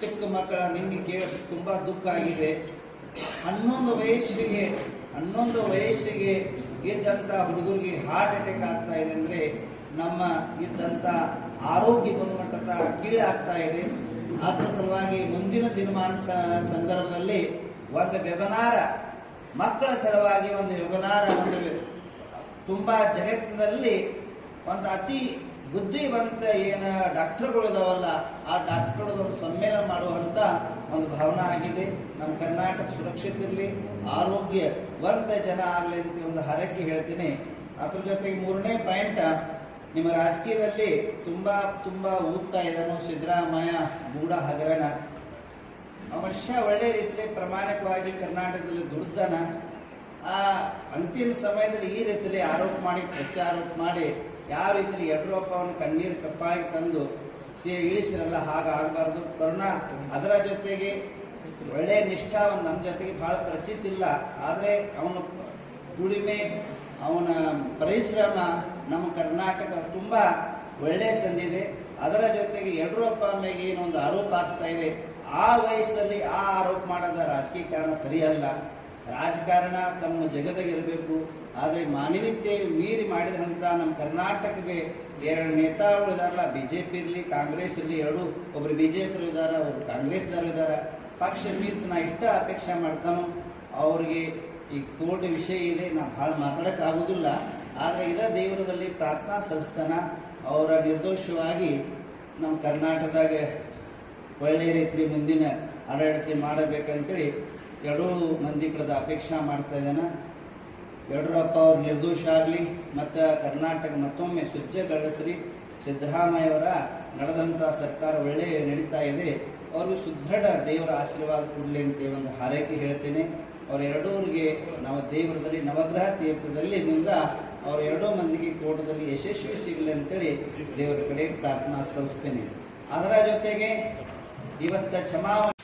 ಚಿಕ್ಕ ಮಕ್ಕಳ ನಿನ್ನೆ ಕೇಳಿ ತುಂಬಾ ದುಃಖ ಆಗಿದೆ. ಹನ್ನೊಂದು ವಯಸ್ಸಿಗೆ ಹನ್ನೊಂದು ವಯಸ್ಸಿಗೆ ಇದ್ದಂತ ಹುಡುಗರಿಗೆ ಹಾರ್ಟ್ ಅಟ್ಯಾಕ್ ಆಗ್ತಾ ಇದೆ ಅಂದ್ರೆ ನಮ್ಮ ಇದ್ದಂತ ಆರೋಗ್ಯ ಗುಣಮಟ್ಟದ ಕೀಳಾಗ್ತಾ ಇದೆ. ಅದರ ಸಲುವಾಗಿ ಮುಂದಿನ ದಿನಮಾನ ಸಂದರ್ಭದಲ್ಲಿ ಒಂದು ವೆಬನಾರ ಮಕ್ಕಳ ಸಲುವಾಗಿ ಒಂದು ವೆಬನಾರ ಒಂದು ತುಂಬಾ ಜಗತ್ತಿನಲ್ಲಿ ಒಂದು ಅತಿ ಬುದ್ಧಿವಂತ ಏನ ಡಾಕ್ಟರ್ಗಳು ಇದಾವಲ್ಲ, ಆ ಡಾಕ್ಟರ್ಗಳು ಒಂದು ಸಮ್ಮೇಳನ ಮಾಡುವಂತ ಒಂದು ಭಾವನೆ ಆಗಿದೆ. ನಮ್ಮ ಕರ್ನಾಟಕ ಸುರಕ್ಷಿತ ಇರಲಿ, ಆರೋಗ್ಯವಂತ ಜನ ಆಗಲಿ ಅಂತ ಒಂದು ಹರಕೆ ಹೇಳ್ತೀನಿ. ಅದ್ರ ಜೊತೆಗೆ ಮೂರನೇ ಪಾಯಿಂಟ್, ನಿಮ್ಮ ರಾಜಕೀಯದಲ್ಲಿ ತುಂಬಾ ತುಂಬಾ ಊದ್ತಾ ಇದ್ದಾನು ಸಿದ್ದರಾಮಯ್ಯ ಗೂಢ ಹಗರಣ. ಮನುಷ್ಯ ಒಳ್ಳೆ ರೀತಿಯಲ್ಲಿ ಪ್ರಮಾಣಿಕವಾಗಿ ಕರ್ನಾಟಕದಲ್ಲಿ ದುಡ್ದನ ಆ ಅಂತಿಮ ಸಮಯದಲ್ಲಿ ಈ ರೀತಿಯಲ್ಲಿ ಆರೋಪ ಮಾಡಿ, ಪ್ರತ್ಯಾರೋಪ ಮಾಡಿ ಯಾವ ರೀತಿಯಲ್ಲಿ ಯಡಿಯೂರಪ್ಪವನ್ನು ಕಣ್ಣೀರು ಕಪ್ಪಾಗಿ ತಂದು ಸೇ ಇಳಿಸಿರಲ್ಲ ಹಾಗಾಗಬಾರ್ದು ಕರುಣ, ಅದರ ಜೊತೆಗೆ ಒಳ್ಳೆ ನಿಷ್ಠಾ ಒಂದು ನಮ್ಮ ಜೊತೆಗೆ ಬಹಳ ಪರಿಚಿತ ಇಲ್ಲ. ಆದರೆ ಅವನ ದುಡಿಮೆ, ಅವನ ಪರಿಶ್ರಮ ನಮ್ಮ ಕರ್ನಾಟಕ ತುಂಬ ಒಳ್ಳೆ ತಂದಿದೆ. ಅದರ ಜೊತೆಗೆ ಯಡಿಯೂರಪ್ಪ ಮೇಲೆ ಏನೊಂದು ಆರೋಪ ಆಗ್ತಾ ಇದೆ. ಆ ವಯಸ್ಸಲ್ಲಿ ಆ ಆರೋಪ ಮಾಡೋದ ರಾಜಕೀಯ ಕಾರಣ ಸರಿಯಲ್ಲ. ರಾಜಕಾರಣ ತಮ್ಮ ಜಗದಾಗಿರಬೇಕು. ಆದರೆ ಮಾನವೀಯತೆ ಮೀರಿ ಮಾಡಿದಂತ ನಮ್ಮ ಕರ್ನಾಟಕಕ್ಕೆ ಎರಡು ನೇತಾಗಳು ಇದಾರಲ್ಲ ಬಿಜೆಪಿ ಇರಲಿ, ಕಾಂಗ್ರೆಸ್ ಇರಲಿ, ಎರಡು ಒಬ್ರು ಬಿಜೆಪಿ ಇದಾರ, ಒಬ್ರು ಕಾಂಗ್ರೆಸ್ದವರು ಇದಾರ. ಪಕ್ಷ ಮೀರ್ತು ನಾ ಇಷ್ಟ ಅಪೇಕ್ಷೆ ಮಾಡ್ತಾನೋ, ಅವ್ರಿಗೆ ಈ ಕೋರ್ಟ್ ವಿಷಯ ಇದೆ, ನಾ ಭಾಳ ಮಾತಾಡೋಕ್ಕಾಗೋದಿಲ್ಲ ಆದ್ರೆ ಇದ ದೇವರದಲ್ಲಿ ಪ್ರಾರ್ಥನಾ ಸಂಸ್ಥಾನ, ಅವರ ನಿರ್ದೋಷವಾಗಿ ನಮ್ಮ ಕರ್ನಾಟಕದಾಗ ಒಳ್ಳೆಯ ರೀತಿ ಮುಂದಿನ ಆಡಳಿತ ಮಾಡಬೇಕಂತೇಳಿ ಎರಡೂ ಮಂದಿ ಕಡೆದ ಅಪೇಕ್ಷೆ ಮಾಡ್ತಾ ಇದ್ದಾನೆ. ಯಡಿಯೂರಪ್ಪ ಅವ್ರು ನಿರ್ದೋಷ ಆಗಲಿ, ಮತ್ತು ಕರ್ನಾಟಕ ಮತ್ತೊಮ್ಮೆ ಸ್ವಚ್ಛಗೊಳಿಸ್ರಿ. ಸಿದ್ದರಾಮಯ್ಯ ಅವರ ನಡೆದಂಥ ಸರ್ಕಾರ ಒಳ್ಳೆ ನಡೀತಾ ಇದೆ. ಅವರು ಸುದೃಢ ದೇವರ ಆಶೀರ್ವಾದ ಕೊಡಲಿ ಅಂತ ಒಂದು ಹಾರೈಕೆ ಹೇಳ್ತೇನೆ. ಅವ್ರ ಎರಡೂರಿಗೆ ನಾವು ದೇವರದಲ್ಲಿ, ನವಗ್ರಹ ತೀರ್ಥದಲ್ಲಿ ನಿಂದ ಅವ್ರ ಎರಡೂ ಮಂದಿಗೆ ಕೋಟದಲ್ಲಿ ಯಶಸ್ವಿ ಸಿಗಲಿ ಅಂತೇಳಿ ದೇವರ ಕಡೆ ಪ್ರಾರ್ಥನಾ ಸಲ್ಲಿಸ್ತೇನೆ. ಅದರ ಜೊತೆಗೆ ಇವತ್ತ ಚಮಾವಣೆ